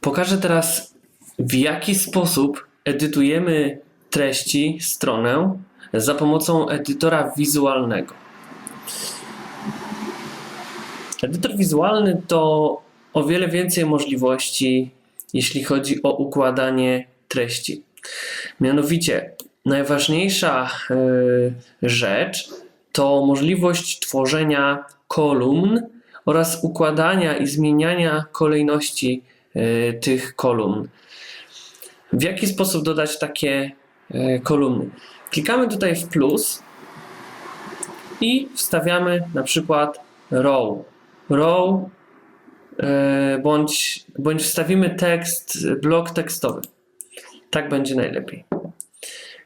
Pokażę teraz, w jaki sposób edytujemy treści, stronę za pomocą edytora wizualnego. Edytor wizualny to o wiele więcej możliwości, jeśli chodzi o układanie treści. Mianowicie, najważniejsza y, rzecz to możliwość tworzenia kolumn oraz układania i zmieniania kolejności tych kolumn. W jaki sposób dodać takie y, kolumny? Klikamy tutaj w plus i wstawiamy na przykład row. Row e, bądź, bądź wstawimy tekst, blok tekstowy. Tak będzie najlepiej.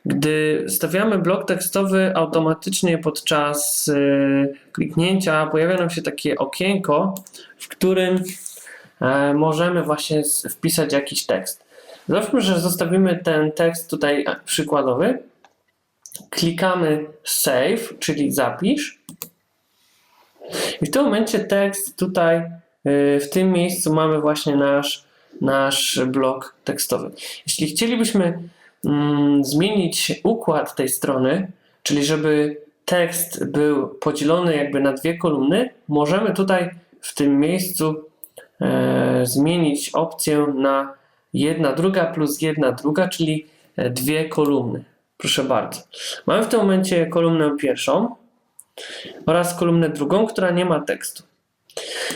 Gdy stawiamy blok tekstowy, automatycznie podczas e, kliknięcia pojawia nam się takie okienko, w którym e, możemy właśnie wpisać jakiś tekst. Załóżmy, że zostawimy ten tekst tutaj e, przykładowy. Klikamy save, czyli zapisz. I w tym momencie tekst tutaj y, w tym miejscu mamy właśnie nasz, nasz blok tekstowy. Jeśli chcielibyśmy mm, zmienić układ tej strony, czyli żeby tekst był podzielony jakby na dwie kolumny, możemy tutaj w tym miejscu e, zmienić opcję na jedna druga plus jedna druga, czyli e, dwie kolumny. Proszę bardzo. Mamy w tym momencie kolumnę pierwszą, oraz kolumnę drugą, która nie ma tekstu.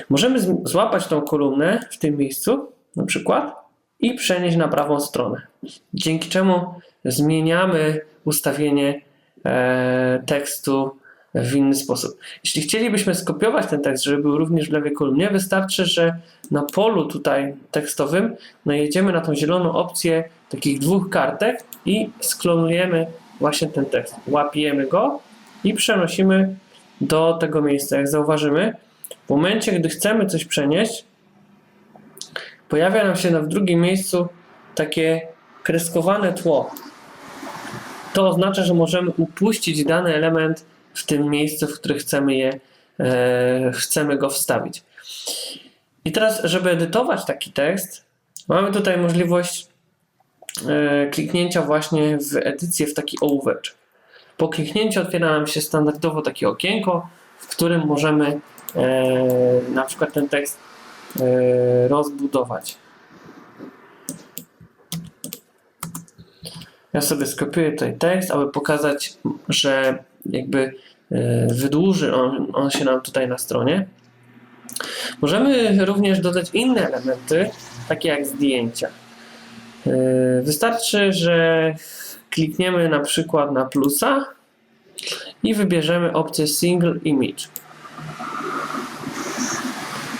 Możemy złapać tą kolumnę w tym miejscu, na przykład, i przenieść na prawą stronę. Dzięki czemu zmieniamy ustawienie e, tekstu w inny sposób. Jeśli chcielibyśmy skopiować ten tekst, żeby był również w lewej kolumnie, wystarczy, że na polu tutaj tekstowym najedziemy na tą zieloną opcję takich dwóch kartek i sklonujemy właśnie ten tekst. Łapiemy go i przenosimy do tego miejsca. Jak zauważymy, w momencie, gdy chcemy coś przenieść, pojawia nam się na w drugim miejscu takie kreskowane tło. To oznacza, że możemy upuścić dany element w tym miejscu, w którym chcemy je, e, chcemy go wstawić. I teraz, żeby edytować taki tekst, mamy tutaj możliwość e, kliknięcia właśnie w edycję w taki ołóweczek. Po kliknięciu otwiera nam się standardowo takie okienko, w którym możemy e, na przykład ten tekst e, rozbudować. Ja sobie skopiuję tutaj tekst, aby pokazać, że jakby e, wydłuży on, on się nam tutaj na stronie. Możemy również dodać inne elementy, takie jak zdjęcia. E, Wystarczy, że klikniemy na przykład na plusa i wybierzemy opcję Single Image.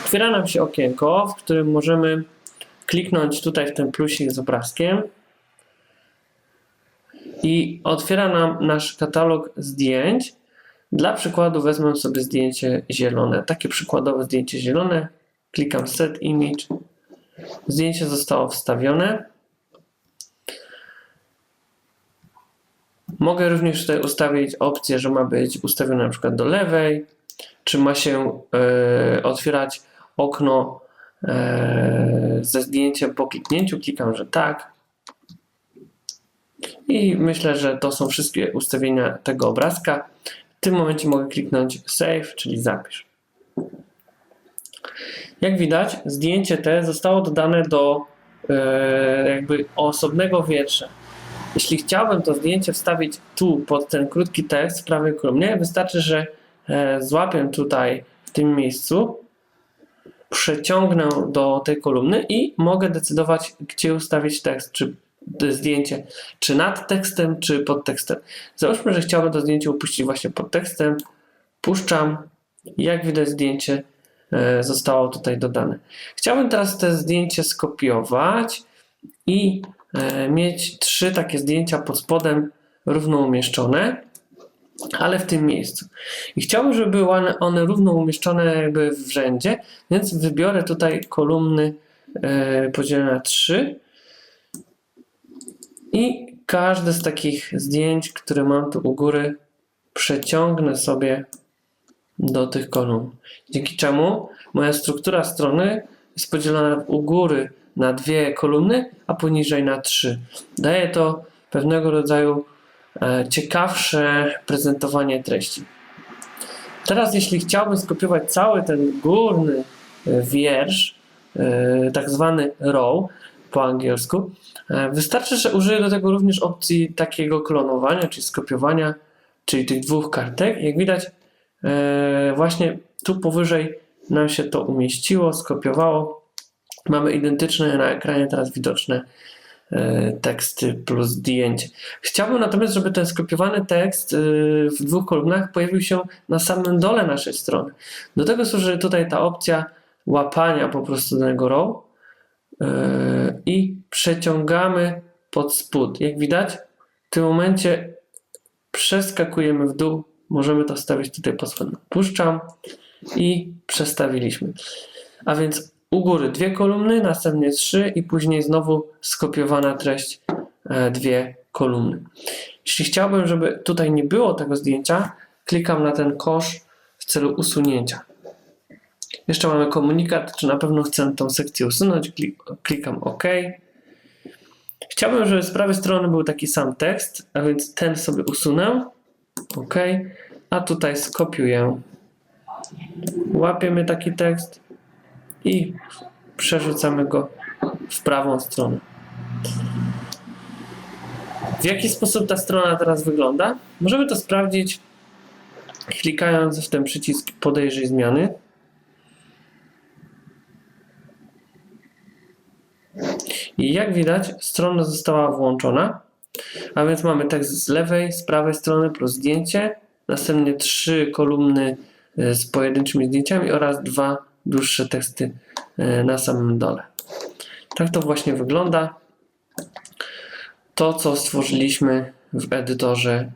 Otwiera nam się okienko, w którym możemy kliknąć tutaj w ten plusik z obrazkiem i otwiera nam nasz katalog zdjęć. Dla przykładu wezmę sobie zdjęcie zielone. Takie przykładowe zdjęcie zielone. Klikam Set Image. Zdjęcie zostało wstawione. Mogę również tutaj ustawić opcję, że ma być ustawione na przykład do lewej, czy ma się e, otwierać okno e, ze zdjęciem po kliknięciu. Klikam, że tak. I myślę, że to są wszystkie ustawienia tego obrazka. W tym momencie mogę kliknąć Save, czyli zapisz. Jak widać, zdjęcie te zostało dodane do e, jakby osobnego wiersza. Jeśli chciałbym to zdjęcie wstawić tu pod ten krótki tekst w prawej kolumnie, wystarczy, że e, złapię tutaj w tym miejscu, przeciągnę do tej kolumny i mogę decydować, gdzie ustawić tekst, czy zdjęcie, czy nad tekstem, czy pod tekstem. Załóżmy, że chciałbym to zdjęcie upuścić właśnie pod tekstem, puszczam, jak widać zdjęcie e, zostało tutaj dodane. Chciałbym teraz to zdjęcie skopiować i e, mieć trzy takie zdjęcia pod spodem równo umieszczone, ale w tym miejscu. I chciałbym, żeby były one, one równo umieszczone jakby w rzędzie, więc wybiorę tutaj kolumny e, podzielone na trzy i każde z takich zdjęć, które mam tu u góry, przeciągnę sobie do tych kolumn. Dzięki czemu moja struktura strony jest podzielona u góry na dwie kolumny, a poniżej na trzy. Daje to pewnego rodzaju e, ciekawsze prezentowanie treści. Teraz, jeśli chciałbym skopiować cały ten górny e, wiersz, e, tak zwany row po angielsku, e, wystarczy, że użyję do tego również opcji takiego klonowania, czyli skopiowania, czyli tych dwóch kartek. Jak widać, e, właśnie tu powyżej nam się to umieściło, skopiowało. Mamy identyczne na ekranie teraz widoczne e, teksty plus zdjęcie. Chciałbym natomiast, żeby ten skopiowany tekst w dwóch kolumnach pojawił się na samym dole naszej strony. Do tego służy tutaj ta opcja łapania po prostu danego row i przeciągamy pod spód. Jak widać, w tym momencie przeskakujemy w dół. Możemy to stawić tutaj spodem. Puszczam i przestawiliśmy. A więc u góry dwie kolumny, następnie trzy i później znowu skopiowana treść e, dwie kolumny. Jeśli chciałbym, żeby tutaj nie było tego zdjęcia, klikam na ten kosz w celu usunięcia. Jeszcze mamy komunikat, czy na pewno chcę tą sekcję usunąć. Klik- Klikam OK. Chciałbym, żeby z prawej strony był taki sam tekst, a więc ten sobie usunę. OK. A tutaj skopiuję. Łapiemy taki tekst i przerzucamy go w prawą stronę. W jaki sposób ta strona teraz wygląda? Możemy to sprawdzić klikając w ten przycisk podejrzyj zmiany. I jak widać, strona została włączona. A więc mamy tekst z lewej, z prawej strony plus zdjęcie, następnie trzy kolumny e, z pojedynczymi zdjęciami oraz dwa dłuższe teksty e, na samym dole. Tak to właśnie wygląda. To, co stworzyliśmy w edytorze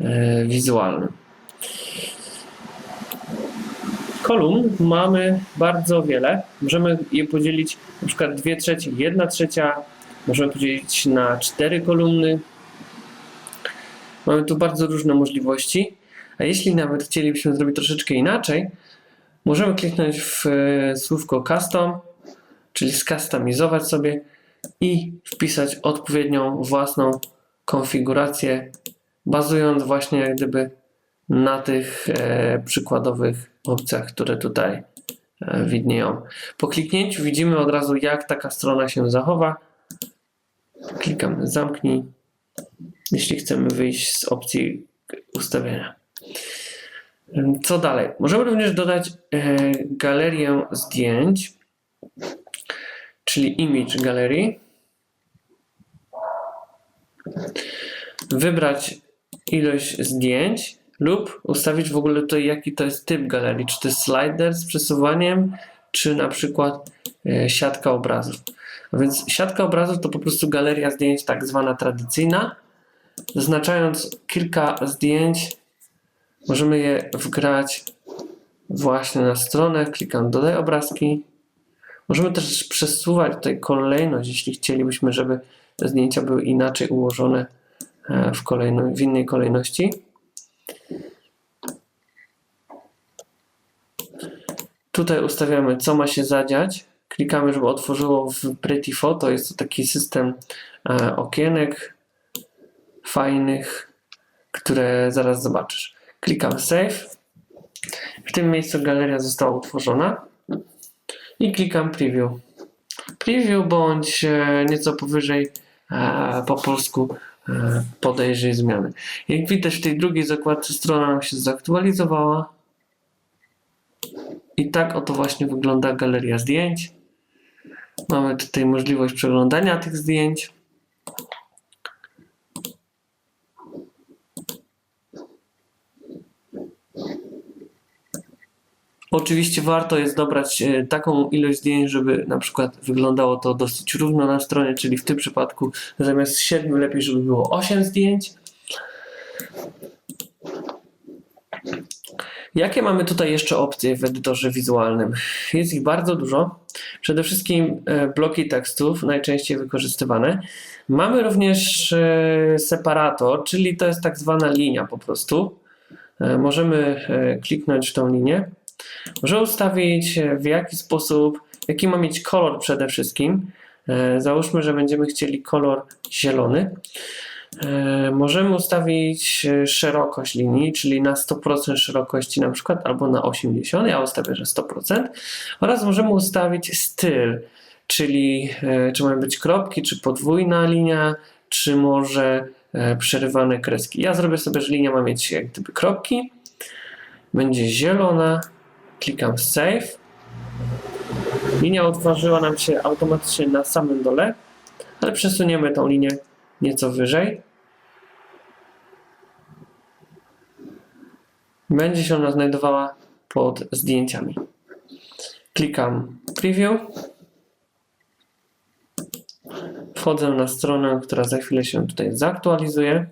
e, wizualnym. Kolumn mamy bardzo wiele. Możemy je podzielić na przykład 2 trzecie, 1 trzecia. Możemy podzielić na cztery kolumny. Mamy tu bardzo różne możliwości. A jeśli nawet chcielibyśmy zrobić troszeczkę inaczej, możemy kliknąć w e, słówko custom, czyli skustomizować sobie i wpisać odpowiednią własną konfigurację, bazując właśnie jak gdyby na tych e, przykładowych opcjach, które tutaj e, widnieją. Po kliknięciu widzimy od razu, jak taka strona się zachowa. Klikamy zamknij, jeśli chcemy wyjść z opcji ustawienia. Co dalej? Możemy również dodać e, galerię zdjęć, czyli image gallery. Wybrać ilość zdjęć lub ustawić w ogóle tutaj jaki to jest typ galerii. Czy to jest slider z przesuwaniem, czy na przykład e, siatka obrazów. A więc siatka obrazów to po prostu galeria zdjęć tak zwana tradycyjna. Zaznaczając kilka zdjęć Możemy je wgrać właśnie na stronę. Klikam dodaj obrazki. Możemy też przesuwać tutaj kolejność, jeśli chcielibyśmy, żeby zdjęcia były inaczej ułożone e, w, kolejno, w innej kolejności. Tutaj ustawiamy, co ma się zadziać. Klikamy, żeby otworzyło w Pretty Photo. Jest to taki system e, okienek fajnych, które zaraz zobaczysz. Klikam Save. W tym miejscu galeria została utworzona. I klikam Preview. Preview bądź e, nieco powyżej e, po polsku e, podejrzyj zmiany. Jak widać w tej drugiej zakładce strona nam się zaktualizowała. I tak oto właśnie wygląda galeria zdjęć. Mamy tutaj możliwość przeglądania tych zdjęć. Oczywiście warto jest dobrać e, taką ilość zdjęć, żeby na przykład wyglądało to dosyć równo na stronie, czyli w tym przypadku zamiast 7 lepiej, żeby było 8 zdjęć. Jakie mamy tutaj jeszcze opcje w edytorze wizualnym? Jest ich bardzo dużo. Przede wszystkim e, bloki tekstów, najczęściej wykorzystywane. Mamy również e, separator, czyli to jest tak zwana linia po prostu. Możemy kliknąć w tą linię może ustawić w jaki sposób, jaki ma mieć kolor przede wszystkim. E, Załóżmy, że będziemy chcieli kolor zielony. E, Możemy ustawić e, szerokość linii, czyli na 100% szerokości na przykład, albo na 80%, ja ustawię, że 100%. Oraz możemy ustawić styl, czyli e, czy mają być kropki, czy podwójna linia, czy może e, przerywane kreski. Ja zrobię sobie, że linia ma mieć jak gdyby kropki, będzie zielona, klikam save. Linia otworzyła nam się automatycznie na samym dole, ale przesuniemy tą linię nieco wyżej. Będzie się ona znajdowała pod zdjęciami. Klikam preview. Wchodzę na stronę, która za chwilę się tutaj zaktualizuje.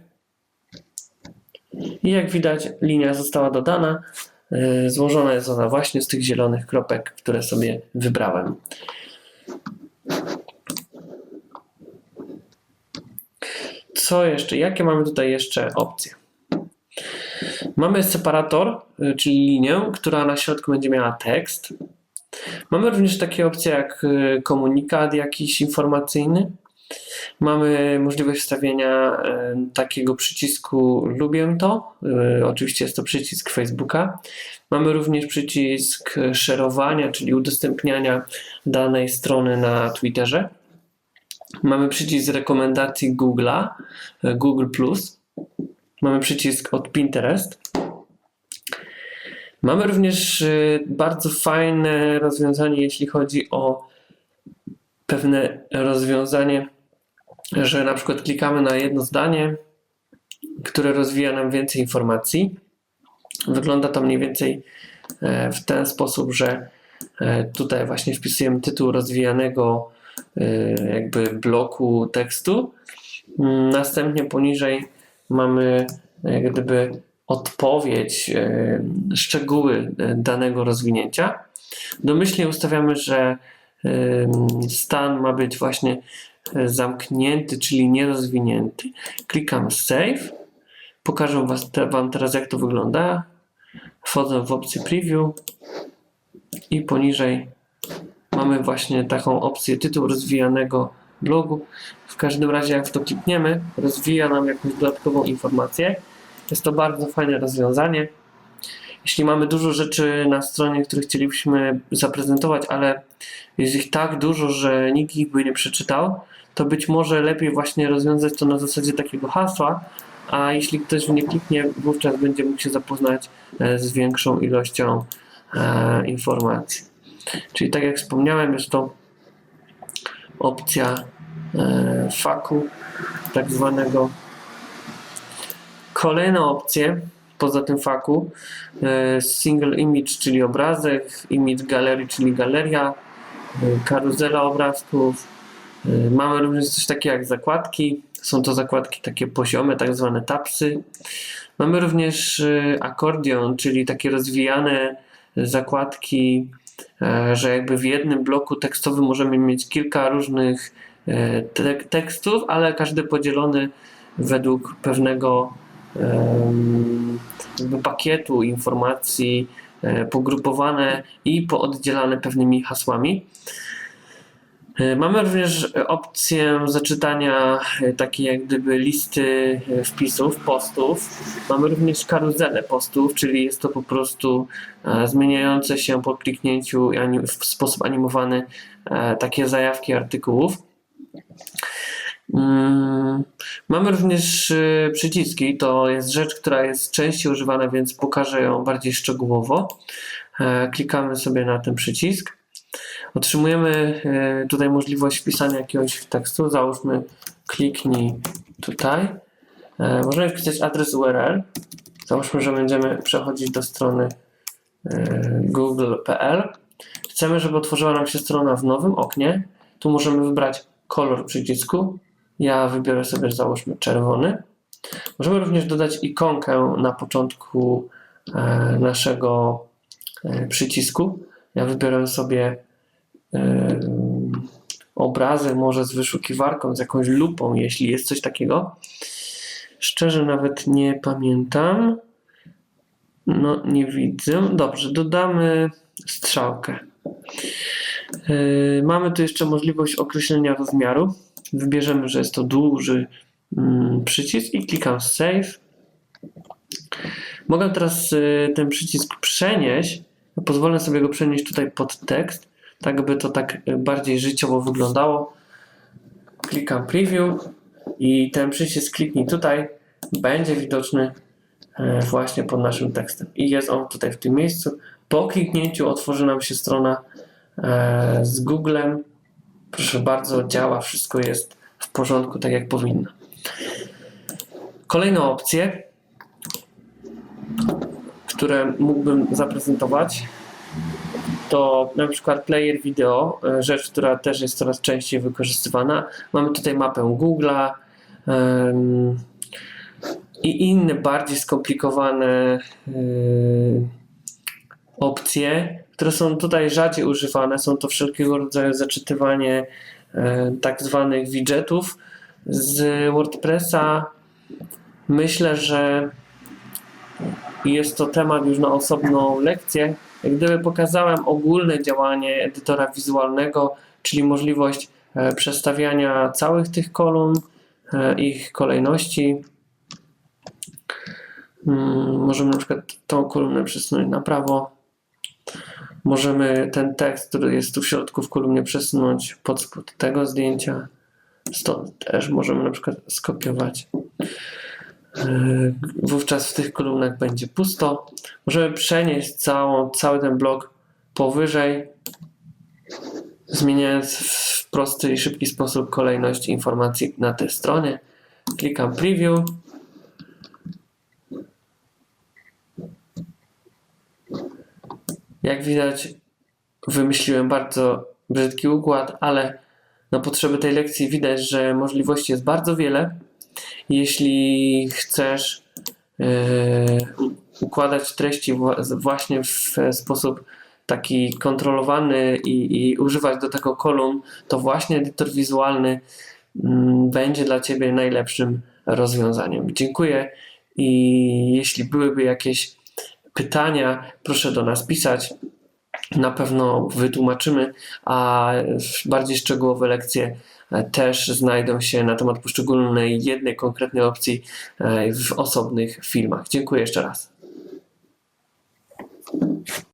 I jak widać, linia została dodana. Yy, Złożona jest ona właśnie z tych zielonych kropek, które sobie wybrałem. Co jeszcze? Jakie mamy tutaj jeszcze opcje? Mamy separator, y, czyli linię, która na środku będzie miała tekst. Mamy również takie opcje jak y, komunikat jakiś informacyjny. Mamy możliwość wstawienia y, takiego przycisku lubię to. Y, Oczywiście jest to przycisk Facebooka. Mamy również przycisk szerowania, czyli udostępniania danej strony na Twitterze. Mamy przycisk rekomendacji Google'a, y, Google+. Mamy przycisk od Pinterest. Mamy również bardzo fajne rozwiązanie, jeśli chodzi o pewne rozwiązanie, że na przykład klikamy na jedno zdanie, które rozwija nam więcej informacji. Wygląda to mniej więcej e, w ten sposób, że e, tutaj właśnie wpisujemy tytuł rozwijanego e, jakby bloku tekstu. Mm, Następnie poniżej mamy jak gdyby odpowiedź, szczegóły danego rozwinięcia. Domyślnie ustawiamy, że stan ma być właśnie zamknięty, czyli nierozwinięty. Klikam Save. Pokażę was, te, Wam teraz, jak to wygląda. Wchodzę w opcję Preview i poniżej mamy właśnie taką opcję tytuł rozwijanego blogu. W każdym razie, jak w to klikniemy, rozwija nam jakąś dodatkową informację. Jest to bardzo fajne rozwiązanie. Jeśli mamy dużo rzeczy na stronie, które chcielibyśmy zaprezentować, ale jest ich tak dużo, że nikt ich by nie przeczytał, to być może lepiej właśnie rozwiązać to na zasadzie takiego hasła, a jeśli ktoś w nie kliknie, wówczas będzie mógł się zapoznać e, z większą ilością e, informacji. Czyli tak jak wspomniałem, jest to opcja e, faku, tak zwanego. Kolejne opcje poza tym faku e, single image, czyli obrazek, image gallery, czyli galeria, e, karuzela obrazków. E, Mamy również coś takiego jak zakładki. Są to zakładki takie poziome, tak zwane tapsy. Mamy również akordeon, czyli takie rozwijane zakładki, że jakby w jednym bloku tekstowym możemy mieć kilka różnych te- tekstów, ale każdy podzielony według pewnego pakietu informacji, e, pogrupowane i pooddzielane pewnymi hasłami. E, Mamy również opcję zaczytania e, takiej jak gdyby listy wpisów, postów. Mamy również karuzelę postów, czyli jest to po prostu zmieniające się po kliknięciu w sposób animowany takie zajawki artykułów. Mm, Mamy również y, przyciski. To jest rzecz, która jest częściej używana, więc pokażę ją bardziej szczegółowo. E, Klikamy sobie na ten przycisk. Otrzymujemy e, tutaj możliwość wpisania jakiegoś tekstu. Załóżmy, kliknij tutaj. E, Możemy wpisać adres URL. Załóżmy, że będziemy przechodzić do strony e, google.pl. Chcemy, żeby otworzyła nam się strona w nowym oknie. Tu możemy wybrać kolor przycisku. Ja wybiorę sobie, załóżmy, czerwony. Możemy również dodać ikonkę na początku e, naszego e, przycisku. Ja wybiorę sobie e, obrazek, może z wyszukiwarką, z jakąś lupą, jeśli jest coś takiego. Szczerze nawet nie pamiętam. No, nie widzę. Dobrze, dodamy strzałkę. Mamy tu jeszcze możliwość określenia rozmiaru. Wybierzemy, że jest to duży mm, przycisk i klikam Save. Mogę teraz y, ten przycisk przenieść. Pozwolę sobie go przenieść tutaj pod tekst, tak by to tak y, bardziej życiowo wyglądało. Klikam Preview i ten przycisk kliknij tutaj będzie widoczny e, właśnie pod naszym tekstem. I jest on tutaj w tym miejscu. Po kliknięciu otworzy nam się strona e, z Googlem. Proszę bardzo, działa, wszystko jest w porządku, tak jak powinno. Kolejne opcje, które mógłbym zaprezentować, to na przykład player wideo, e, rzecz, która też jest coraz częściej wykorzystywana. Mamy tutaj mapę Google'a em, i inne bardziej skomplikowane y, opcje, które są tutaj rzadziej używane. Są to wszelkiego rodzaju zaczytywanie e, tak zwanych widgetów z WordPressa. Myślę, że jest to temat już na osobną lekcję. Jak gdyby pokazałem ogólne działanie edytora wizualnego, czyli możliwość e, przestawiania całych tych kolumn, e, ich kolejności. Mm, Możemy na przykład tą kolumnę przesunąć na prawo. Możemy ten tekst, który jest tu w środku w kolumnie przesunąć pod spód tego zdjęcia. Stąd też możemy na przykład skopiować. Yy, Wówczas w tych kolumnach będzie pusto. Możemy przenieść całą, cały ten blok powyżej, zmieniając w prosty i szybki sposób kolejność informacji na tej stronie. Klikam Preview. Jak widać, wymyśliłem bardzo brzydki układ, ale na potrzeby tej lekcji widać, że możliwości jest bardzo wiele. Jeśli chcesz e, układać treści wła- właśnie w sposób taki kontrolowany i, i używać do tego kolumn, to właśnie edytor wizualny mm, będzie dla Ciebie najlepszym rozwiązaniem. Dziękuję i jeśli byłyby jakieś pytania, proszę do nas pisać. Na pewno wytłumaczymy, a bardziej szczegółowe lekcje e, też znajdą się na temat poszczególnej jednej konkretnej opcji e, w osobnych filmach. Dziękuję jeszcze raz.